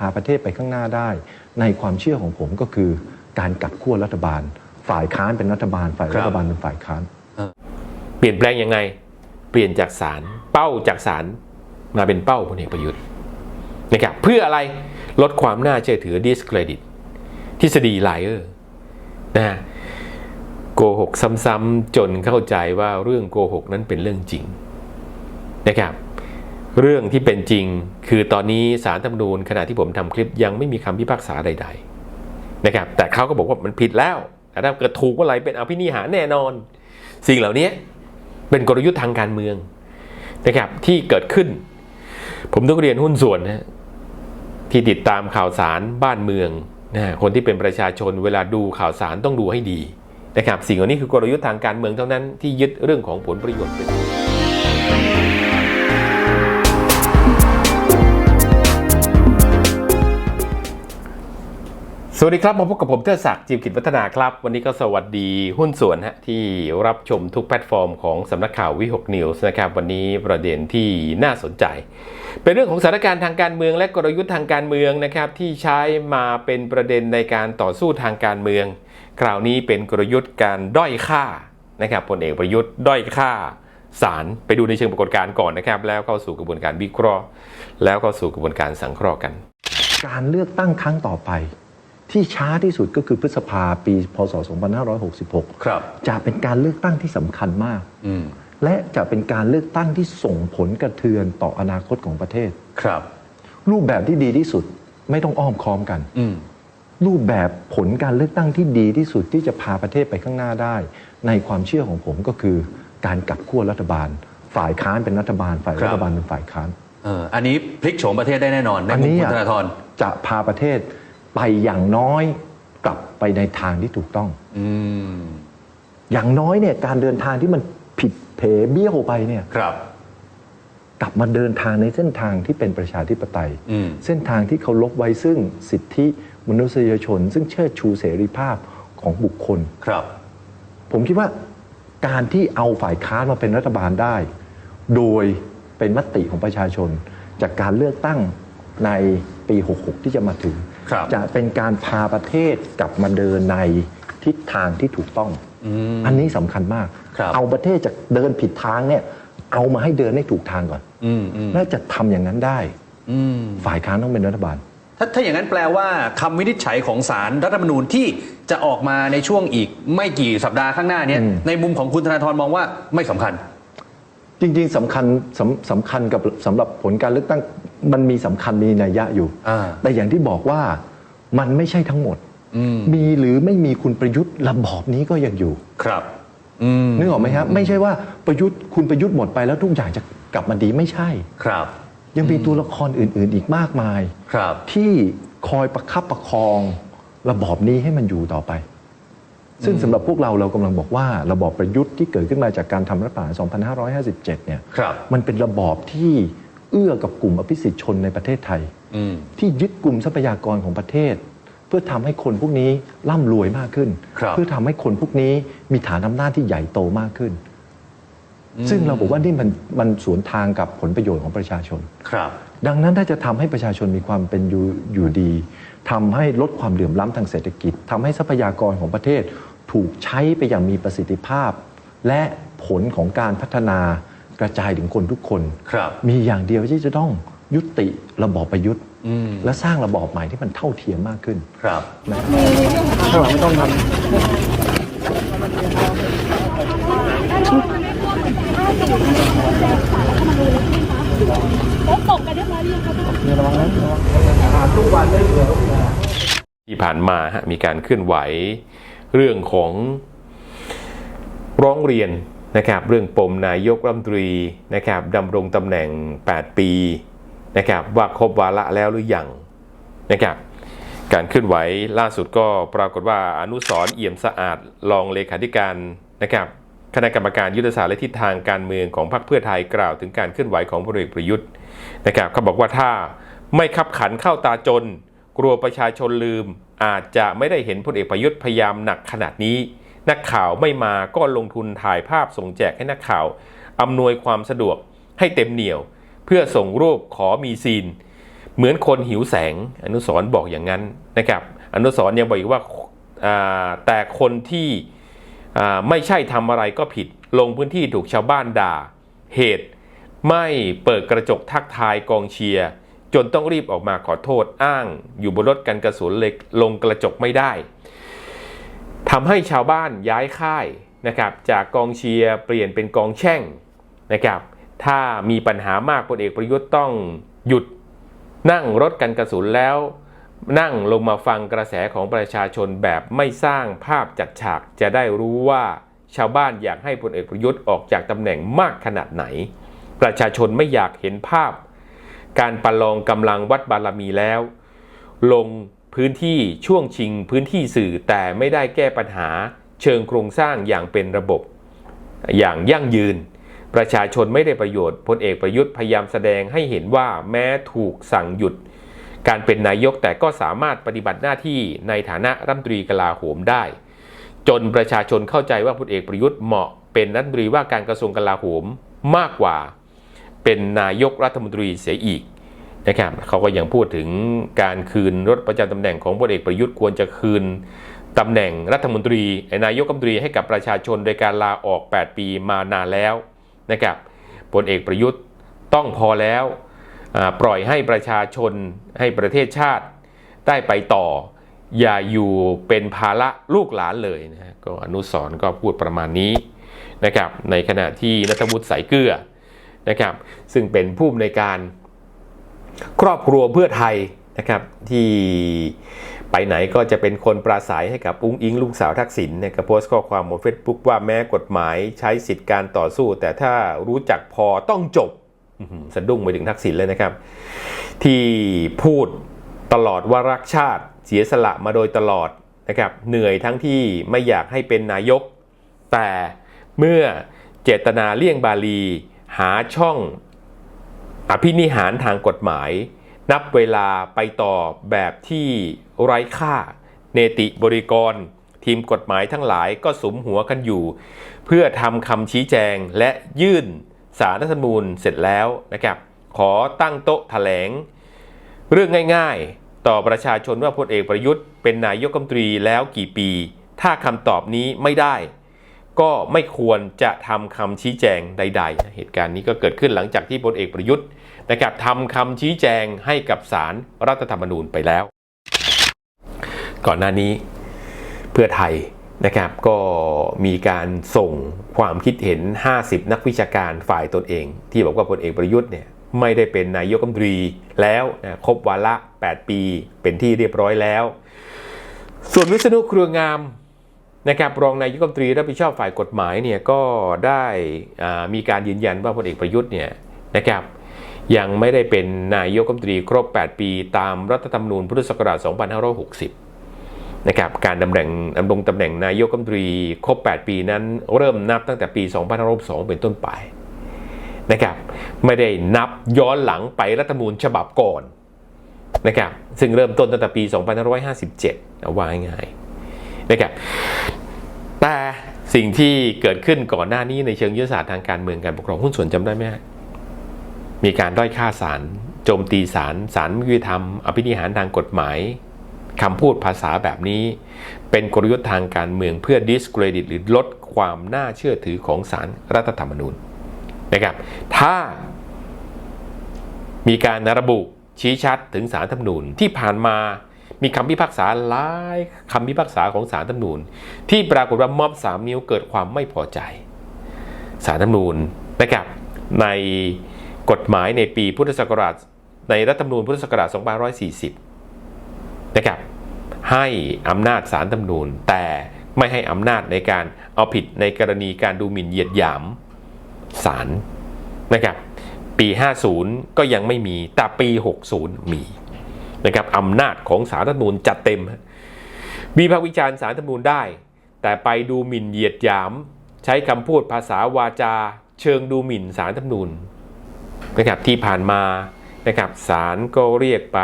พาประเทศไปข้างหน้าได้ ในความเชื่อของผมก็คือ การกลับขั้วรัฐบาล ฝ่ายค้านเป็นรัฐบาล ฝ่ายรัฐบาลเป็นฝ่ายค้าน เปลี่ยนแปลงยังไง เปลี่ยนจากศาลเป้าจากศาลมาเป็นเป้าพลเอกประยุทธ์นะครับเพื่ออะไรลดความน่าเชื่อถือ discredit ทฤษฎีไลเออร์นะฮะโกหกซ้ำๆจนเข้าใจว่าเรื่องโกหกนั้นเป็นเรื่องจริงนะครับ เรื่องที่เป็นจริง คือตอนนี้สารธรรมนูญขณะที่ผมทำคลิปยังไม่มีคำพิพากษาใด ๆ นะครับ แต่เขาก็บอกว่ามันผิดแล้วแต่ถ้าเกิดถูกเมื่อไหร่เป็นอภินิหารแน่นอน สิ่งเหล่านี้เป็นกลยุทธ์ทางการเมืองนะครับที่เกิดขึ้น ผมต้องเรียนหุ้นส่วนนะที่ติดตามข่าวสารบ้านเมืองนะคนที่เป็นประชาชนเวลาดูข่าวสารต้องดูให้ดีนะครับสิ่งเหล่านี้คือกลยุทธ์ทางการเมืองเท่านั้นที่ยึดเรื่องของผลประโยชน์เป็น สวัสดีครับ มาพบกับผมเทิดศักดิ์จิมกิจวัฒนาครับ วันนี้ก็สวัสดีหุ้นส่วนฮะที่รับชมทุกแพลตฟอร์มของสำนักข่าววิหกนิวส์นะครับ วันนี้ประเด็นที่น่าสนใจ เป็นเรื่องของสถานการณ์ทางการเมืองและกลยุทธ์ทางการเมืองนะครับ ที่ใช้มาเป็นประเด็นในการต่อสู้ทางการเมือง คราวนี้เป็นกลยุทธ์การด้อยค่านะครับพลเอกประยุทธ์ด้อยค่าศาลไปดูในเชิงปรากฏการณ์ก่อนนะครับ แล้วเข้าสู่กระบวนการวิเคราะห์ แล้วเข้าสู่กระบวนการสังเคราะห์กัน การเลือกตั้งครั้งต่อไป ที่ช้าที่สุดก็คือพฤษภาปี พศ 2566 ครับ จะเป็นการเลือกตั้งที่สำคัญมากอืมและจะเป็นการเลือกตั้งที่ส่งผลกระเทือนต่ออนาคตของประเทศ ครับ รูปแบบที่ดีที่สุดไม่ต้องอ้อมค้อมกันอืมรูปแบบผลการเลือกตั้งที่ดีที่สุดที่จะพาประเทศไปข้างหน้าได้ ในความเชื่อของผมก็คือ การกลับขั้วรัฐบาล ฝ่ายค้านเป็นรัฐบาล ฝ่ายครับรัฐบาลเป็นฝ่ายค้านเอออันนี้พลิกโฉมประเทศได้แน่นอนในอันมุมนี้คุณอะธนาธรจะพาประเทศ ไปอย่างน้อยกลับไปในทางที่ถูกต้องอืมอย่างน้อยเนี่ยการเดินทางที่มันผิดเผเบี้ยวไปเนี่ยครับ กลับมาเดินทางในเส้นทางที่เป็นประชาธิปไตยอืมเส้นทางที่เคารพไว้ซึ่งสิทธิมนุษยชน ซึ่งเชิดชูเสรีภาพของบุคคลครับ ผมคิดว่าการที่เอาฝ่ายค้านมาเป็นรัฐบาลได้ โดยเป็นมติของประชาชน จากการเลือกตั้งในปี 66 ที่จะมาถึงครับ จะเป็นการพาประเทศกลับมาเดินในทิศทางที่ถูกต้องอืมอันนี้สำคัญมากครับเอาประเทศจากเดินผิดทางเนี่ย เอามาให้เดินให้ถูกทางก่อนอืมอืมแล้วจะทำอย่างนั้นได้อืมฝ่ายค้านต้องเป็นรัฐบาล ถ้าถ้าอย่างนั้นแปลว่าคำวินิจฉัยของศาลรัฐธรรมนูญที่จะออกมาในช่วงอีกไม่กี่สัปดาห์ข้างหน้าเนี้ยอืมในมุมของคุณธนาธรมองว่าไม่สำคัญ จริง ๆสำคัญสำสำคัญกับสำหรับผลการเลือกตั้ง มันมีสำคัญมีนัยยะอยู่ อ่า แต่อย่างที่บอกว่ามันไม่ใช่ทั้งหมด อืมมีหรือไม่มีคุณประยุทธ์ระบอบนี้ก็ยังอยู่ ครับ อืมนึกออกไหมครับไม่ใช่ว่าประยุทธ์คุณประยุทธ์หมดไปแล้วทุกอย่างจะกลับมาดีไม่ใช่ ครับ ยังมีตัวละครอื่น ๆ อีกมากมาย ครับ ที่คอยประคับประคองระบอบนี้ให้มันอยู่ต่อไป ซึ่งสำหรับพวกเราเรากำลังบอกว่า ระบอบประยุทธ์ที่เกิดขึ้นมาจากการทำรัฐประหาร 2557 เนี่ย ครับ มันเป็นระบอบที่ เอื้อกับกลุ่มอภิสิทธิชนในประเทศไทย อืม ที่ยึดกลุ่มทรัพยากรของประเทศ เพื่อทำให้คนพวกนี้ร่ำรวยมากขึ้น ครับ เพื่อทำให้คนพวกนี้มีฐานอำนาจที่ใหญ่โตมากขึ้น ซึ่งเราบอกว่านี่มันมันสวนทางกับผลประโยชน์ของประชาชน ครับ ดังนั้นถ้าจะทำให้ประชาชนมีความเป็นอยู่อยู่ดีทำให้ลดความเหลื่อมล้ำทางเศรษฐกิจทำให้ทรัพยากรของประเทศ ถูกใช้ไปอย่างมีประสิทธิภาพ และผลของการพัฒนา กระจายถึงคนทุกคนครับมีอย่างเดียวที่จะต้องยุติระบอบประยุทธ์อืมและสร้างระบอบใหม่ที่มันเท่าเทียมมากขึ้น ครับนะข้างหลังไม่ต้องทำเนี่ยระวังนะระวังอ่านทุกวันได้เหลือที่ผ่านมาฮะมีการเคลื่อนไหวเรื่องของร้องเรียน นะครับเรื่องปมนายกรัฐมนตรีนะครับดำรงตำแหน่ง 8 ปีนะครับว่าครบวาระแล้วหรือยังนะครับการเคลื่อนไหวล่าสุดก็ปรากฏว่าอนุสรเอี่ยมสะอาดรองเลขาธิการนะครับคณะกรรมการยุทธศาสตร์และทิศทางการเมืองของพรรคเพื่อไทยกล่าวถึงการเคลื่อนไหวของพลเอกประยุทธ์นะครับเขาบอกว่าถ้าไม่ขับขันเข้าตาจน กลัวประชาชนลืม อาจจะไม่ได้เห็นพลเอกประยุทธ์พยายามหนักขนาดนี้ นักข่าวไม่มาก็ลงทุนถ่ายภาพส่งแจกให้นักข่าวอำนวยความสะดวกให้เต็มเหนียว เพื่อส่งรูปขอมีซีน เหมือนคนหิวแสง อนุสรบอกอย่างนั้นนะครับอนุสรยังบอกอีกว่าาแต่คนที่ไม่ใช่ทำอะไรก็ผิด ลงพื้นที่ถูกชาวบ้านด่า เหตุ ไม่เปิดกระจกทักทายกองเชียร์จนต้องรีบออกมาขอโทษอ้าง อยู่บนรถกันกระสุนเล็กลงกระจกไม่ได้ ทำให้ชาวบ้านย้ายค่ายนะครับจากกองเชียร์เปลี่ยนเป็นกองแช่งนะครับถ้ามีปัญหามากพลเอกประยุทธ์ต้องหยุดนั่งรถกันกระสุนแล้ว นั่งลงมาฟังกระแสของประชาชนแบบไม่สร้างภาพจัดฉากจะได้รู้ว่าชาวบ้านอยากให้พลเอกประยุทธ์ออกจากตำแหน่งมากขนาดไหน ประชาชนไม่อยากเห็นภาพ การประลองกำลังวัดบารมีแล้ว ลง พื้นที่ช่วงชิงพื้นที่สื่อแต่ไม่ได้แก้ปัญหาเชิงโครงสร้างอย่างเป็นระบบ อย่างยั่งยืน ประชาชนไม่ได้ประโยชน์พลเอกประยุทธ์พยายามแสดงให้เห็นว่าแม้ถูกสั่งหยุด การเป็นนายกแต่ก็สามารถปฏิบัติหน้าที่ในฐานะรัฐมนตรีกลาโหมได้ จนประชาชนเข้าใจว่าพลเอกประยุทธ์เหมาะเป็นรัฐมนตรีว่าการกระทรวงกลาโหมมากกว่า เป็นนายกรัฐมนตรีเสียอีก นะครับเขาก็ยังพูดถึงการคืนรถประจำตำแหน่งของพลเอกประยุทธ์ควรจะคืนตำแหน่งรัฐมนตรีนายกรัฐมนตรีให้กับประชาชนโดยการลาออก 8 ปีมานานแล้วนะครับพลเอกประยุทธ์ต้องพอแล้วปล่อยให้ประชาชนให้ประเทศชาติได้ไปต่อ อย่าอยู่เป็นภาระลูกหลานเลยนะก็อนุสรณ์ก็พูดประมาณนี้นะครับในขณะที่นัทวุฒิสายเกลือนะครับซึ่งเป็นผู้อำนวยการ ครอบครัวเพื่อไทยนะครับที่ไปไหนก็จะเป็นคนปราศัยให้กับอุ้งอิงลูกสาวทักษิณเนี่ยก็โพสต์ข้อความบนเฟซบุ๊กว่าแม้กฎหมายใช้สิทธิการต่อสู้ แต่ถ้ารู้จักพอต้องจบสะดุ้งไปถึงทักษิณเลยนะครับ ที่พูดตลอดว่ารักชาติเสียสละมาโดยตลอดนะครับเหนื่อยทั้งที่ไม่อยากให้เป็นนายก แต่เมื่อเจตนาเลี่ยงบาลีหาช่อง อภินิหารทางกฎหมาย นับเวลาไปต่อแบบที่ไร้ค่า เนติบริกร ทีมกฎหมายทั้งหลายก็สมหัวกันอยู่ เพื่อทำคำชี้แจงและยื่นสารรัฐธรรมนูญเสร็จแล้วนะครับ ขอตั้งโต๊ะแถลง เรื่องง่ายๆ ต่อประชาชนว่าพลเอกประยุทธ์เป็นนายกรัฐมนตรีแล้วกี่ปี ถ้าคำตอบนี้ไม่ได้ ก็ไม่ควรจะทำคำชี้แจงใด ๆ เหตุการณ์นี้ก็เกิดขึ้นหลังจากที่พลเอกประยุทธ์ นะครับทำคำชี้แจงให้กับสารรัฐธรรมนูญไปแล้ว ก่อนหน้านี้เพื่อไทยนะครับก็มีการส่งความคิดเห็น 50 นักวิชาการฝ่ายตนเอง ที่บอกว่าพลเอกประยุทธ์เนี่ยไม่ได้เป็นนายกรัฐมนตรีแล้วนะครบวาระ 8 ปีเป็นที่เรียบร้อยแล้ว ส่วนวิษณุเครืองามนะครับรองนายกรัฐมนตรีรับผิดชอบฝ่ายกฎหมายเนี่ยก็ได้มีการยืนยันว่าพลเอกประยุทธ์เนี่ยนะครับ ยังไม่ได้เป็นนายกรัฐมนตรีครบ 8 ปี ตามรัฐธรรมนูญพุทธศักราช 2560 นะครับ การดำแหน่งดำรงตำแหน่งนายกรัฐมนตรีครบ 8 ปีนั้น เริ่มนับตั้งแต่ปี 2562 เป็นต้นไปนะครับ ไม่ได้นับย้อนหลังไปรัฐธรรมนูญฉบับก่อนนะครับซึ่งเริ่มต้นตั้งแต่ปี 2557เอาว่าง่ายนะครับแต่สิ่งที่เกิดขึ้นก่อนหน้านี้ในเชิงยุทธศาสตร์ทางการเมืองการปกครองหุ้นส่วนจำได้ไหมฮะ มีการด้อยค่าศาลโจมตีศาลศาลไม่ยุติธรรม อภินิหารทางกฎหมายคำพูดภาษาแบบนี้ เป็นกลยุทธ์ทางการเมืองเพื่อ discredit หรือลดความน่าเชื่อถือของศาลรัฐธรรมนูญนะครับ ถ้ามีการระบุชี้ชัดถึงสารธรรมนูญที่ผ่านมามีคำพิพากษาหลายคำพิพากษาของสารธรรมนูญ ที่ปรากฏว่าม็อบสามนิ้วเกิดความไม่พอใจสารธรรมนูญนะครับใน กฎหมายในปีพุทธศักราชในรัฐธรรมนูญพุทธศักราช2540 นะครับ ให้อำนาจสารธรรมนูญ แต่ไม่ให้อำนาจในการเอาผิดในกรณีการดูหมิ่นเหยียดหยามศาลนะครับ ปี 50 ก็ยังไม่มี แต่ปี 60 มีนะครับอำนาจของสารรัฐธรรมนูญจัดเต็มฮะวิพากวิจารณ์สารรัฐธรรมนูญได้ แต่ไปดูหมิ่นเหยียดหยาม ใช้คำพูดภาษาวาจา เชิงดูหมิ่นสารรัฐธรรมนูญ นะครับที่ผ่านมานะครับศาลก็เรียกไป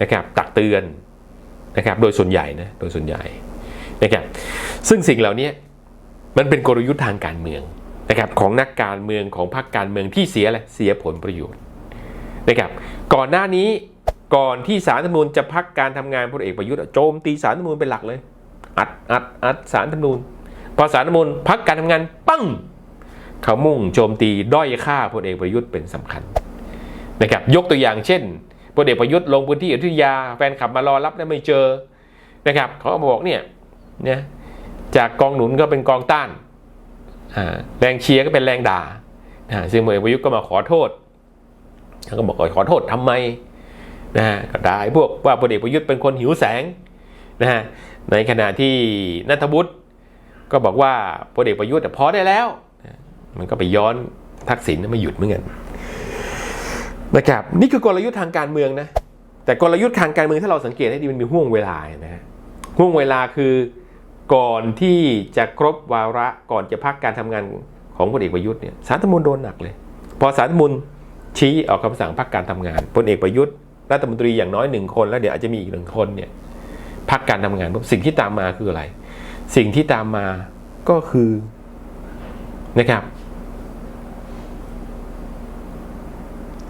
นะครับตักเตือนนะครับโดยส่วนใหญ่นะโดยส่วนใหญ่นะครับซึ่งสิ่งเหล่านี้มันเป็นกลยุทธ์ทางการเมืองนะครับของนักการเมืองของพรรคการเมืองที่เสียอะไรเสียผลประโยชน์นะครับก่อนหน้านี้ก่อนที่สารธรรมนูญจะพักการทำงานพลเอกประยุทธ์โจมตีสารธรรมนูญเป็นหลักเลย อัดอัดอัดสารธรรมนูญพอสารธรรมนูญพักการทำงานปั้ง เขามุ่งโจมตีด้อยค่าพลเอกประยุทธ์เป็นสำคัญนะครับยกตัวอย่างเช่นพลเอกประยุทธ์ลงพื้นที่อยุธยาแฟนขับมารอรับแล้วไม่เจอนะครับเขาก็บอกเนี่ยเนี่ยจากกองหนุนก็เป็นกองต้านแรงเชียร์ก็เป็นแรงด่าซึ่งพลเอกประยุทธ์ก็มาขอโทษเขาก็บอกขอโทษทำไมนะฮะก็ด่าไอ้พวกว่าพลเอกประยุทธ์เป็นคนหิวแสงนะฮะในขณะที่นัทวุฒิก็บอกว่าพลเอกประยุทธ์พอได้แล้ว มันก็ไปย้อนทักษิณไม่หยุดเหมือนกันนะครับนี่คือกลยุทธ์ทางการเมืองนะ แต่กลยุทธ์ทางการเมืองถ้าเราสังเกตให้ดีมันมีห่วงเวลานะฮะห่วงเวลาคือก่อนที่จะครบวาระก่อนจะพักการทำงานของพลเอกประยุทธ์เนี่ยสารธรรมนูญโดนหนักเลย พอสารธรรมนูญชี้ออกคำสั่งพักการทำงานพลเอกประยุทธ์รัฐมนตรีอย่างน้อยหนึ่งคนแล้วเดี๋ยวอาจจะมีอีกหนึ่งคนเนี่ยพักการทำงานสิ่งที่ตามมาคืออะไร สิ่งที่ตามมาก็คือนะครับ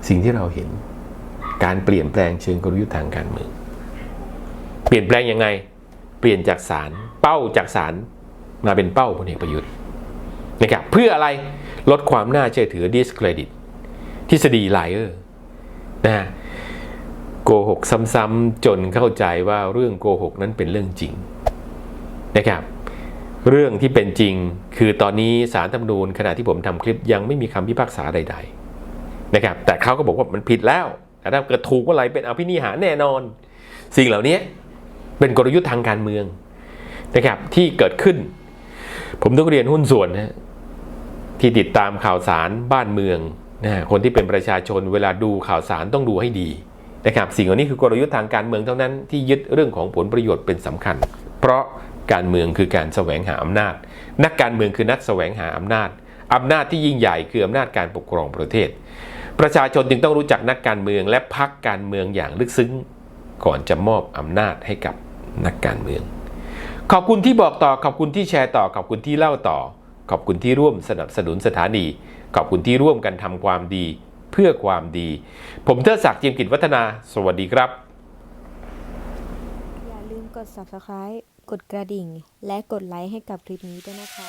สิ่งที่เราเห็น การเปลี่ยนแปลงเชิงกลยุทธ์ทางการเมืองเปลี่ยนแปลงยังไง เปลี่ยนจากสารเป้าจากสารมาเป็นเป้าพลเอกประยุทธ์นะครับเพื่ออะไรลดความน่าเชื่อถือ discredit ทฤษฎีไลเออร์นะฮะโกหกซ้ำๆจนเข้าใจว่าเรื่องโกหกนั้นเป็นเรื่องจริงนะครับเรื่องที่เป็นจริงคือตอนนี้สารธรรมนูญขณะที่ผมทำคลิปยังไม่มีคำพิพากษาใด ๆ นะครับแต่เขาก็บอกว่ามันผิดแล้วแต่ถ้าเกิดถูกเมื่อไหร่เป็นอภินิหารแน่นอน สิ่งเหล่านี้เป็นกลยุทธ์ทางการเมืองนะครับที่เกิดขึ้น ผมต้องเรียนหุ้นส่วนนะที่ติดตามข่าวสารบ้านเมืองนะคนที่เป็นประชาชนเวลาดูข่าวสารต้องดูให้ดีนะครับสิ่งเหล่านี้คือกลยุทธ์ทางการเมืองเท่านั้นที่ยึดเรื่องของผลประโยชน์เป็นสำคัญ เพราะการเมืองคือการแสวงหาอำนาจ นักการเมืองคือนักแสวงหาอำนาจอำนาจที่ยิ่งใหญ่คืออำนาจการปกครองประเทศ ประชาชนจึงต้องรู้จักนักการเมืองและพักการเมืองอย่างลึกซึ้ง ก่อนจะมอบอำนาจให้กับนักการเมือง ขอบคุณที่บอกต่อขอบคุณที่แชร์ต่อขอบคุณที่เล่าต่อ ขอบคุณที่ร่วมสนับสนุนสถานี ขอบคุณที่ร่วมกันทำความดีเพื่อความดี ผมเทิดศักดิ์เจียมกิจวัฒนา สวัสดีครับ อย่าลืมกด subscribe กดกระดิ่ง และกดไลค์ให้กับคลิปนี้ด้วยนะคะ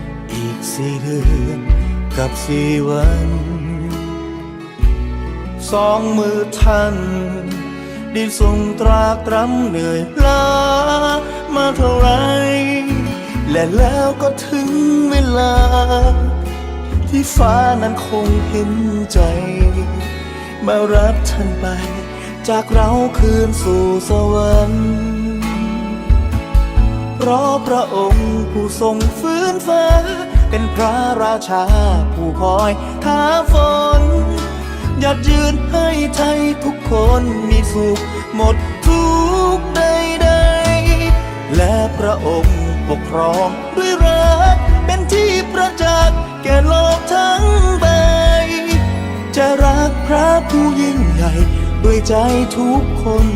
สี่เดือนกับสี่วัน สองมือท่านได้ทรงตรากตรำเหนื่อยล้ามาเท่าไร และแล้วก็ถึงเวลา ที่ฟ้านั้นคงเห็นใจ มารับท่านไป จากเราคืนสู่สวรรค์เพราะพระองค์ผู้ทรงฟื้นฟ้า เป็นพระราชาผู้คอยท้าฝนหยัดยืนให้ไทยทุกคนมีสุขหมดทุกข์ใดและพระองค์ปกครองด้วยรักเป็นที่ประจักษ์แก่โลกทั้งใบ จะรักพระผู้ยิ่งใหญ่ด้วยใจทุกคน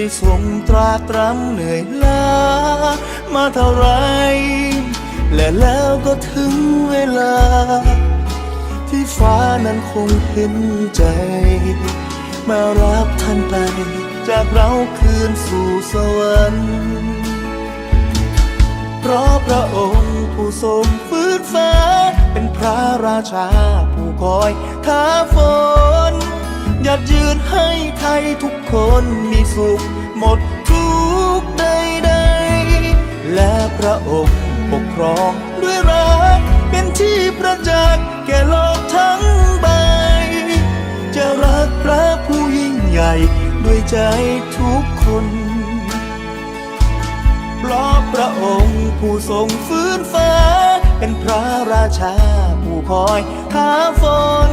ได้ทรงตราตรำเหนื่อยล้ามาเท่าไร และแล้วก็ถึงเวลา ที่ฟ้านั้นคงเห็นใจ มารับท่านไป จากเราคืนสู่สวรรค์เพราะพระองค์ผู้ทรงฟื้นฟ้า เป็นพระราชาผู้คอยท้าฝน ยัดยืนให้ไทยทุกคนมีสุข หมดทุกใดๆและพระองค์ปกครองด้วยรัก เป็นที่ประจักษ์แก่โลกทั้งใบ จะรักพระผู้ยิ่งใหญ่ ด้วยใจทุกคน เพราะพระองค์ผู้ทรงฟื้นฟ้า เป็นพระราชาผู้คอยท้าฝน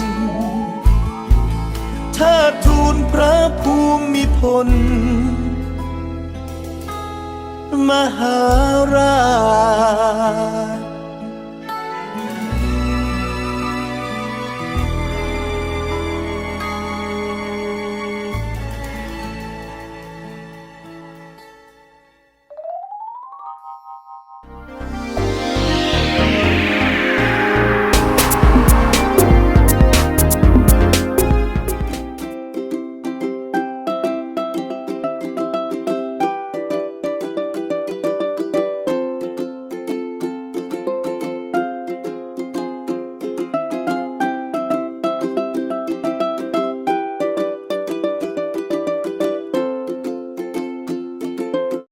ทิดทูลพระภูมิพล มหาราช